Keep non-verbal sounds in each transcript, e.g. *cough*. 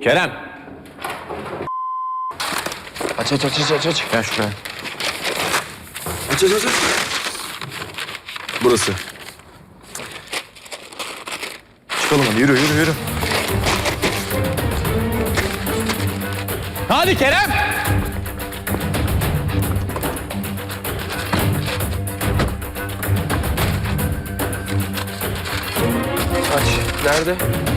Kerem. Aç aç aç aç aç. Gel şuraya. Aç aç aç. aç. Burası. Çıkalım hadi yürü yürü yürü. Hadi Kerem. Aç. Nerede?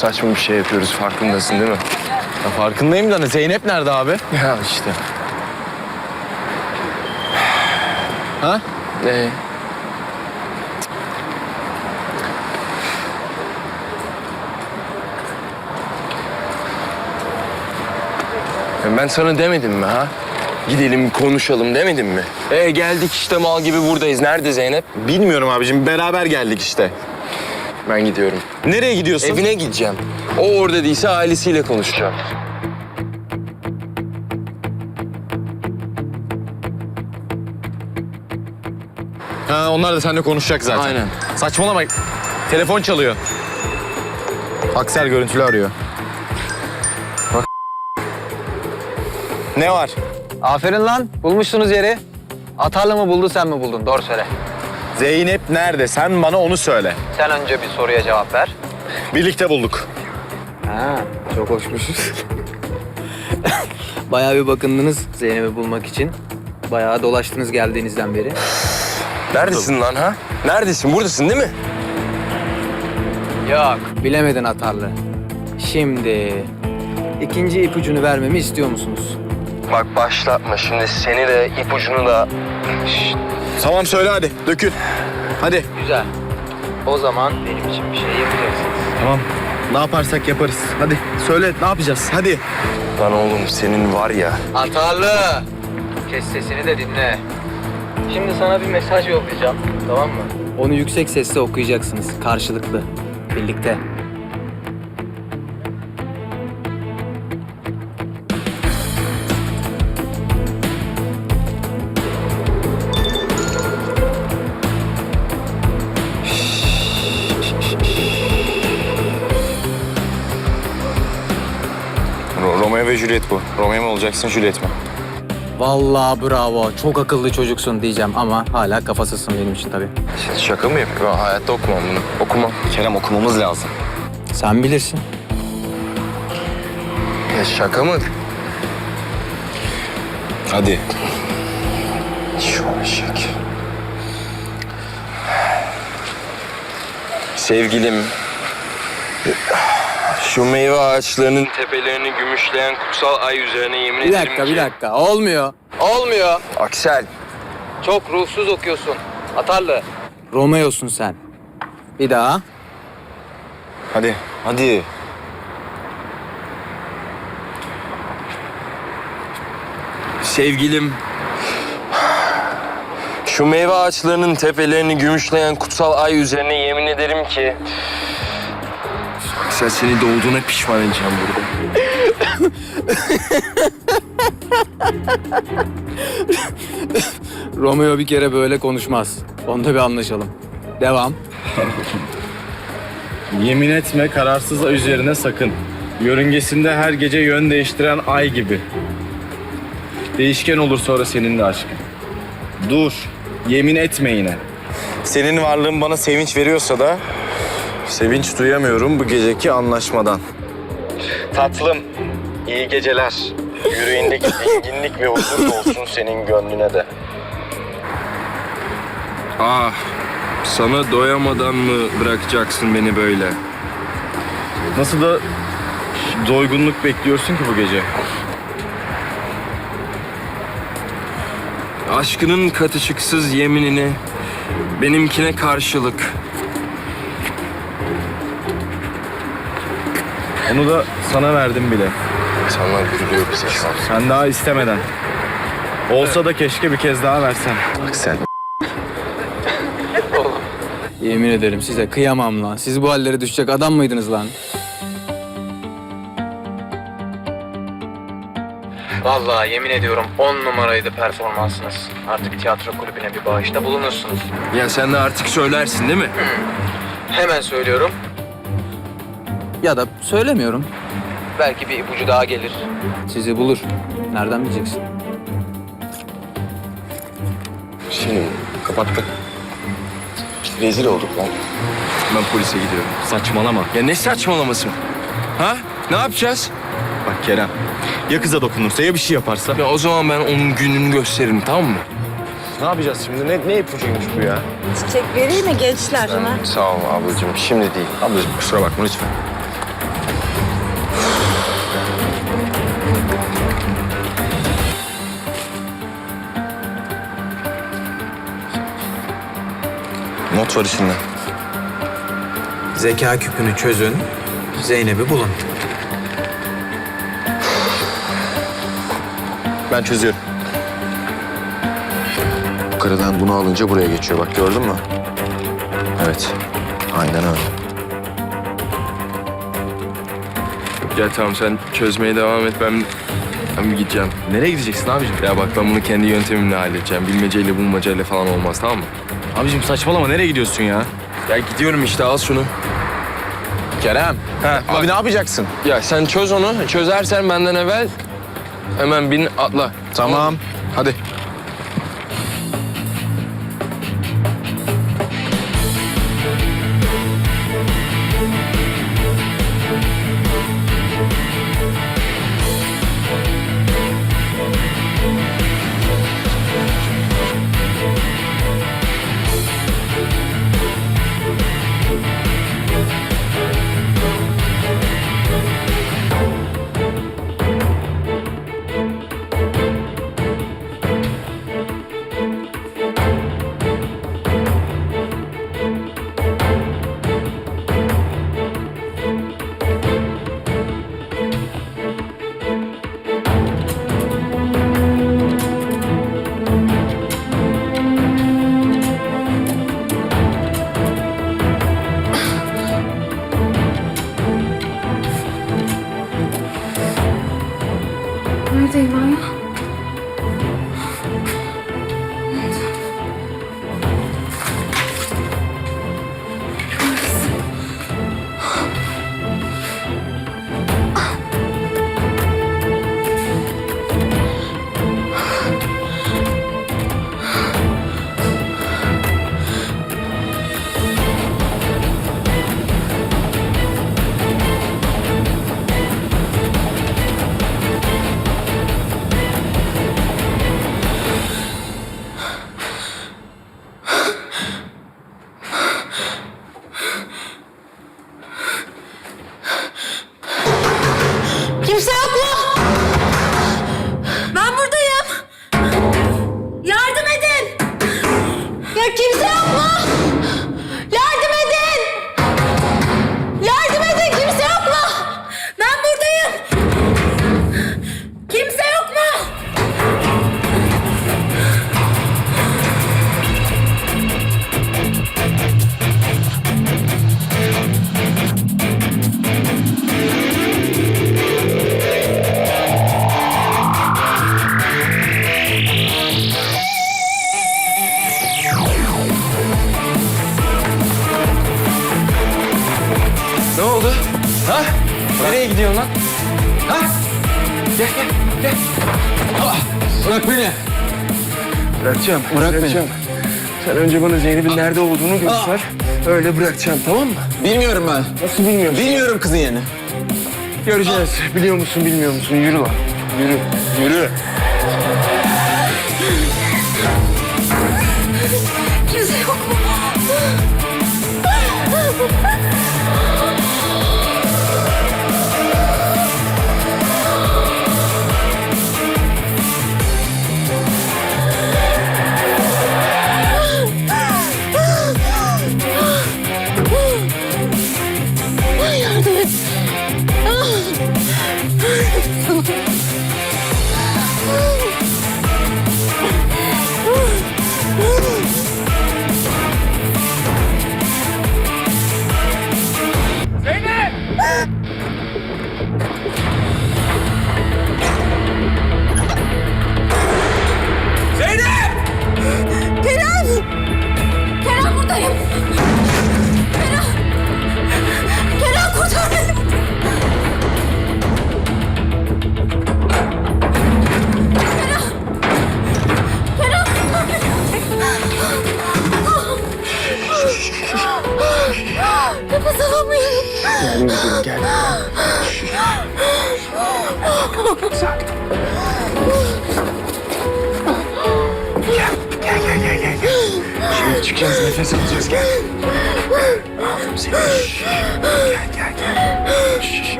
Saçma bir şey yapıyoruz farkındasın değil mi? Ya farkındayım da ne? Zeynep nerede abi? Ya işte. Ha? Ee, Ya Ben sana demedim mi ha? Gidelim konuşalım demedim mi? E geldik işte mal gibi buradayız. Nerede Zeynep? Bilmiyorum abicim. Beraber geldik işte. Ben gidiyorum. Nereye gidiyorsun? Evine gideceğim. O orada değilse ailesiyle konuşacağım. Ha, onlar da seninle konuşacak zaten. Aynen. Saçmalama. Telefon çalıyor. Aksel görüntülü arıyor. Bak. Ne var? Aferin lan. Bulmuşsunuz yeri. Atarlı mı buldu sen mi buldun? Doğru söyle. Zeynep nerede? Sen bana onu söyle. Sen önce bir soruya cevap ver. Birlikte bulduk. Ha, çok hoşmuşuz. *laughs* Bayağı bir bakındınız Zeynep'i bulmak için. Bayağı dolaştınız geldiğinizden beri. Neredesin lan ha? Neredesin? Buradasın değil mi? Yok. Bilemedin Atarlı. Şimdi ikinci ipucunu vermemi istiyor musunuz? Bak başlatma şimdi seni de ipucunu da... Tamam söyle hadi. Dökül. Hadi. Güzel. O zaman benim için bir şey yapacaksınız. Tamam. Ne yaparsak yaparız. Hadi söyle ne yapacağız? Hadi. Lan oğlum senin var ya... Atarlı! Kes sesini de dinle. Şimdi sana bir mesaj yollayacağım. Tamam mı? Onu yüksek sesle okuyacaksınız. Karşılıklı. Birlikte. Ro- Romeo ve Juliet bu. Romeo mu olacaksın, Juliet mi? Vallahi bravo. Çok akıllı çocuksun diyeceğim ama hala kafasızsın benim için tabii. Şaka mı yapıyorsun? Ben hayatta okumam bunu. Okumam. Kerem okumamız lazım. Sen bilirsin. Ya şaka mı? Hadi. Şu eşek. Sevgilim, şu meyve ağaçlarının tepelerini gümüşleyen kutsal ay üzerine yemin Bir ederim dakika, ki... bir dakika. Olmuyor. Olmuyor. Aksel, Çok ruhsuz okuyorsun. Atarlı. Romeo'sun sen. Bir daha. Hadi. Hadi. sevgilim. Şu meyve ağaçlarının tepelerini gümüşleyen kutsal ay üzerine yemin ederim ki... Aksel seni doğduğuna pişman edeceğim burada. *laughs* Romeo bir kere böyle konuşmaz. Onda bir anlaşalım. Devam. *laughs* Yemin etme kararsız ay üzerine sakın. Yörüngesinde her gece yön değiştiren ay gibi. Değişken olur sonra seninle aşkın. Dur. Yemin etme yine. Senin varlığın bana sevinç veriyorsa da sevinç duyamıyorum bu geceki anlaşmadan. Tatlım, iyi geceler. Yüreğindeki *laughs* dinginlik ve huzur olsun senin gönlüne de. Ah, sana doyamadan mı bırakacaksın beni böyle? Nasıl da doygunluk bekliyorsun ki bu gece? Aşkının katışıksız yeminini benimkine karşılık. Onu da sana verdim bile. Sana gülüyor bize şu an. Sen daha istemeden. Olsa da keşke bir kez daha versen. Bak sen. Yemin ederim size kıyamam lan. Siz bu hallere düşecek adam mıydınız lan? Vallahi yemin ediyorum 10 numaraydı performansınız. Artık tiyatro kulübüne bir bağışta bulunursunuz. Ya sen de artık söylersin değil mi? Hemen söylüyorum. Ya da söylemiyorum. Belki bir ipucu daha gelir. Sizi bulur. Nereden bileceksin? Şimdi kapattık. Rezil olduk lan. Ben polise gidiyorum. Saçmalama. Ya ne saçmalaması? Ha? Ne yapacağız? Bak Kerem. Ya kıza dokunursa ya bir şey yaparsa? Ya o zaman ben onun gününü gösteririm tamam mı? Ne yapacağız şimdi? Ne, ne ipucuymuş bu ya? Çiçek vereyim mi gençler hemen? Sağ ol ablacığım. Şimdi değil. Ablacığım kusura bakma lütfen. Not var içinde. Zeka küpünü çözün. Zeynep'i bulun. Ben çözüyorum. Yukarıdan bunu alınca buraya geçiyor. Bak gördün mü? Evet. Aynen öyle. Ya tamam sen çözmeye devam et ben ben bir gideceğim. Nereye gideceksin abicim? Ya bak ben bunu kendi yöntemimle halledeceğim. Bilmeceyle bulmacayla falan olmaz tamam mı? Abicim saçmalama nereye gidiyorsun ya? Ya gidiyorum işte al şunu. Kerem. Ha, Abi ne yapacaksın? Ya sen çöz onu. Çözersen benden evvel hemen bin atla. Tamam. Hadi. Neredeyim ben ya? Bırakacağım. Bırak bırakacağım. Sen önce bana Zeynep'in nerede olduğunu göster. Öyle bırakacağım tamam mı? Bilmiyorum ben. Nasıl bilmiyorsun? Bilmiyorum kızın yerini. Göreceğiz. Biliyor musun bilmiyor musun? Yürü lan. Yürü. Yürü.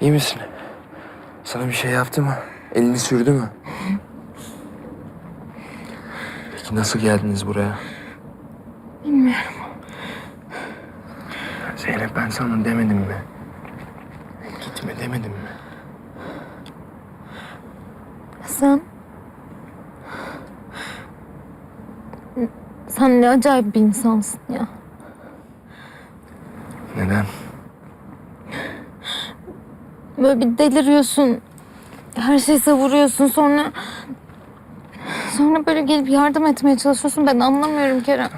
İyi misin? Sana bir şey yaptı mı? Elini sürdü mü? Peki nasıl geldiniz buraya? Bilmiyorum. Zeynep ben sana demedim mi? Gitme demedim mi? Sen... Sen ne acayip bir insansın ya. Neden? Böyle bir deliriyorsun. Her şeyi savuruyorsun sonra... Sonra böyle gelip yardım etmeye çalışıyorsun. Ben anlamıyorum Kerem.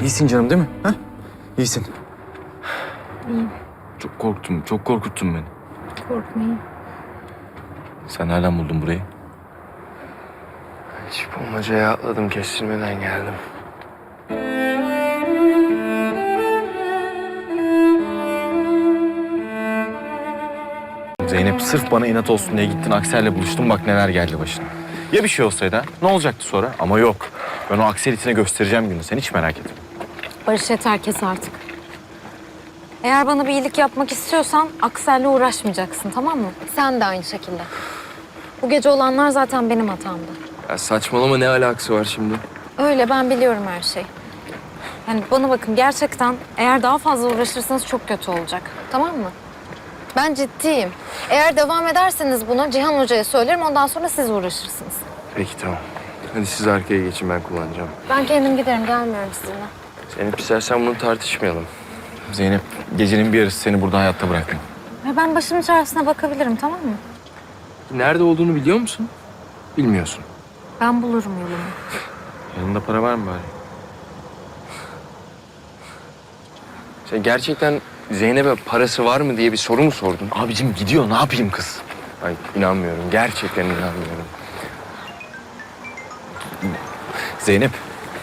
İyisin canım değil mi? Ha? İyisin. Çok korktum, çok korkuttun beni. Korkmayın. Sen nereden buldun burayı? Hiç bulmacaya atladım kestirmeden geldim. Zeynep sırf bana inat olsun diye gittin Aksel'le buluştun bak neler geldi başına. Ya bir şey olsaydı ha? Ne olacaktı sonra? Ama yok. Ben o Aksel itine göstereceğim günü. Sen hiç merak etme. Barış yeter kes artık. Eğer bana bir iyilik yapmak istiyorsan Aksel'le uğraşmayacaksın tamam mı? Sen de aynı şekilde. Bu gece olanlar zaten benim hatamdı. Ya saçmalama ne alakası var şimdi? Öyle ben biliyorum her şeyi. Yani bana bakın gerçekten eğer daha fazla uğraşırsanız çok kötü olacak. Tamam mı? Ben ciddiyim. Eğer devam ederseniz bunu Cihan Hoca'ya söylerim ondan sonra siz uğraşırsınız. Peki tamam. Hadi siz arkaya geçin ben kullanacağım. Ben kendim giderim gelmiyorum sizinle. Zeynep istersen bunu tartışmayalım. Zeynep gecenin bir yarısı seni burada hayatta bırakmayayım. Ve ben başımın çaresine bakabilirim tamam mı? Nerede olduğunu biliyor musun? Bilmiyorsun. Ben bulurum yolumu. Yanında para var mı bari? Sen gerçekten Zeynep'e parası var mı diye bir soru mu sordun? Abicim gidiyor ne yapayım kız? Ay inanmıyorum. Gerçekten inanmıyorum. Zeynep.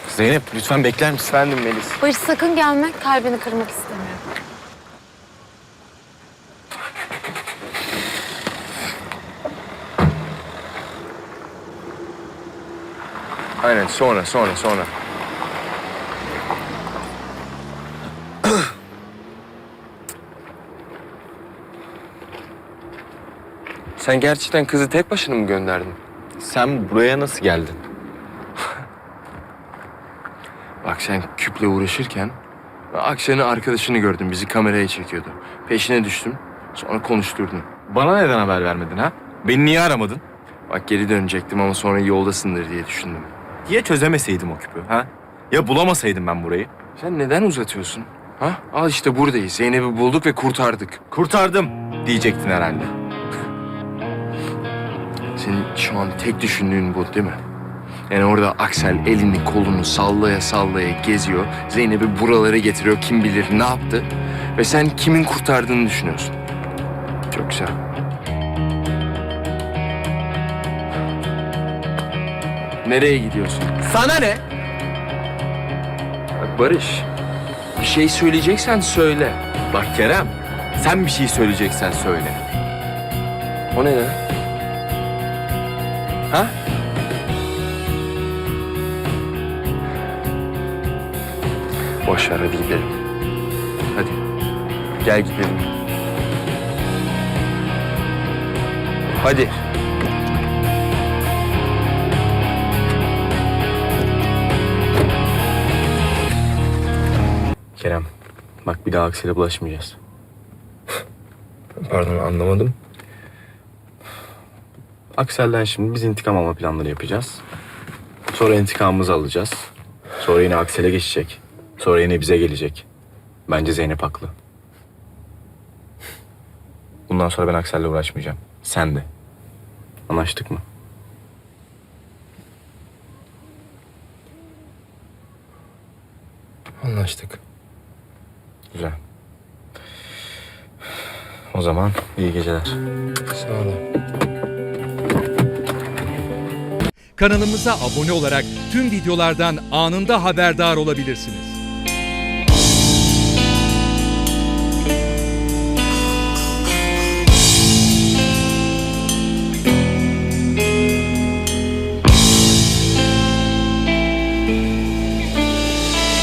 Zeynep lütfen bekler misin? Efendim Melis. Barış sakın gelme kalbini kırmak istemiyorum. Aynen sonra sonra sonra. Sen gerçekten kızı tek başına mı gönderdin? Sen buraya nasıl geldin? Bak sen küple uğraşırken Akşe'nin arkadaşını gördüm. Bizi kameraya çekiyordu. Peşine düştüm. Sonra konuşturdun. Bana neden haber vermedin ha? Beni niye aramadın? Bak geri dönecektim ama sonra yoldasındır diye düşündüm. Niye çözemeseydim o küpü ha? Ya bulamasaydım ben burayı? Sen neden uzatıyorsun? Ha? Al işte buradayız. Zeynep'i bulduk ve kurtardık. Kurtardım diyecektin herhalde. Senin şu an tek düşündüğün bu değil mi? Yani orada Aksel elini kolunu sallaya sallaya geziyor. Zeynep'i buralara getiriyor. Kim bilir ne yaptı. Ve sen kimin kurtardığını düşünüyorsun. Çok güzel. Nereye gidiyorsun? Sana ne? Bak Barış, bir şey söyleyeceksen söyle. Bak Kerem, sen bir şey söyleyeceksen söyle. O ne lan? Ha? Boş ver hadi gidelim. Hadi. Gel gidelim. Hadi. Kerem, bak bir daha Aksel'e bulaşmayacağız. Pardon anlamadım. Aksel'den şimdi biz intikam alma planları yapacağız. Sonra intikamımızı alacağız. Sonra yine Aksel'e geçecek. Sonra yine bize gelecek. Bence Zeynep haklı. Bundan sonra ben Aksel'le uğraşmayacağım. Sen de. Anlaştık mı? Anlaştık. Güzel. O zaman iyi geceler. Sağ olun. Kanalımıza abone olarak tüm videolardan anında haberdar olabilirsiniz.